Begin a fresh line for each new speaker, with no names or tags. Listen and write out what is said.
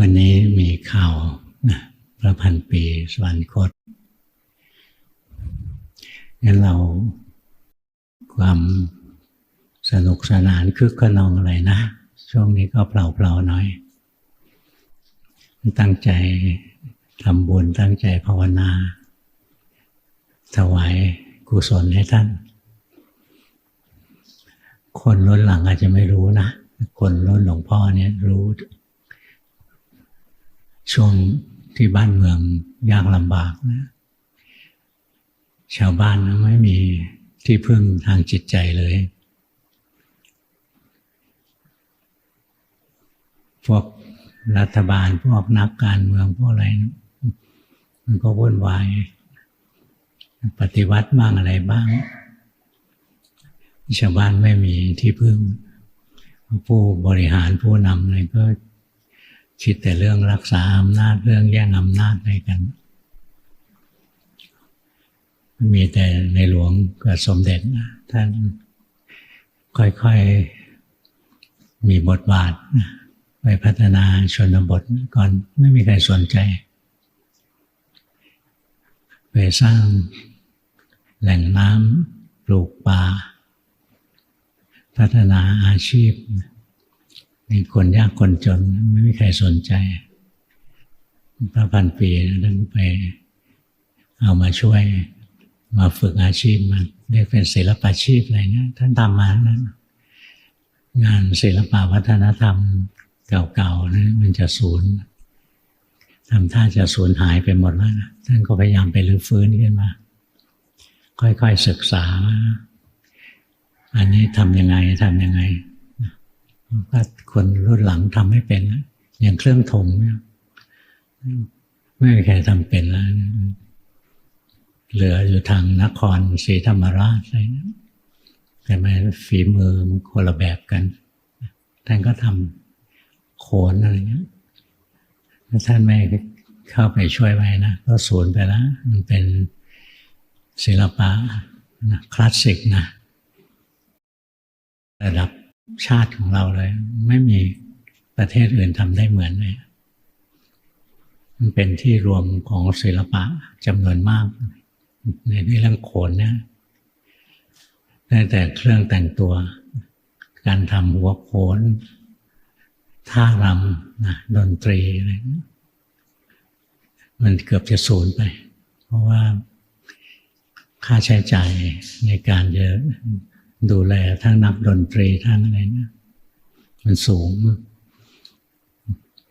วันนี้มีข่าวนะพระพันปีสวรรคตงั้นเราความสนุกสนานคึกขนองอะไรนะ ช่วงนี้ก็เปล่าๆหน่อย ตั้งใจทำบุญตั้งใจภาวนา ถวายกุศลให้ท่าน คนรุ่นหลังอาจจะไม่รู้นะ คนรุ่นหลวงพ่อเนี่ยรู้ ช่วงที่บ้านเมืองยากลำบากนะ ชาวบ้านนะไม่มีที่พึ่งทางจิตใจเลย พวกรัฐบาลพวกนักการเมืองพวกอะไรนะมันก็วุ่นวาย ปฏิวัติบ้างอะไรบ้าง ชาวบ้านไม่มีที่พึ่ง ผู้บริหารผู้นำอะไรก็ คิดแต่เรื่องรักษาอำนาจเรื่องแย่งอำนาจอะไรกัน มีแต่ในหลวงกับสมเด็จท่านค่อยๆมีบทบาทไปพัฒนาชนบทก่อนไม่มีใครสนใจไปสร้างแหล่งน้ำปลูกป่า พัฒนาอาชีพ ในคนยากคนจนไม่มีใครสนใจ พระพันปีท่านไปเอามาช่วย มาฝึกอาชีพมาเรียกเป็นศิลปาชีพอะไรเงี้ยท่านทำมานั้นงานศิลปะวัฒนธรรมเก่าๆนะมันจะสูญทำท่าจะสูญหายไปหมดแล้วนะท่านก็พยายามไปรื้อฟื้นขึ้นมา ค่อยๆศึกษา อันนี้ทำยังไงทำยังไง ก็คนรุ่นหลังทำไม่เป็นแล้วอย่างเครื่องถมเนี่ยไม่มีใครทำเป็นแล้วเหลืออยู่ทางนครศรีธรรมราชอะไรนะแต่ไม่ฝีมือมันคนละแบบกันท่านก็ทำโขนอะไรเงี้ยถ้าท่านไม่เข้าไปช่วยไว้นะ ก็สูญไปแล้ว มันเป็นศิลปะนะคลาสสิกนะระดับ ชาติของเราเลย ไม่มีประเทศอื่นทำได้เหมือนเลยมันเป็นที่รวมของศิลปะจำนวนมาก ในเรื่องโขนเนี่ยตั้งแต่เครื่องแต่งตัว การทำหัวโขนท่ารำนะดนตรีอะไรมันเกือบจะสูญไป เพราะว่าค่าใช้จ่ายในการจะ ดูแลทั้งนักดนตรีทั้งอะไรนะมันสูง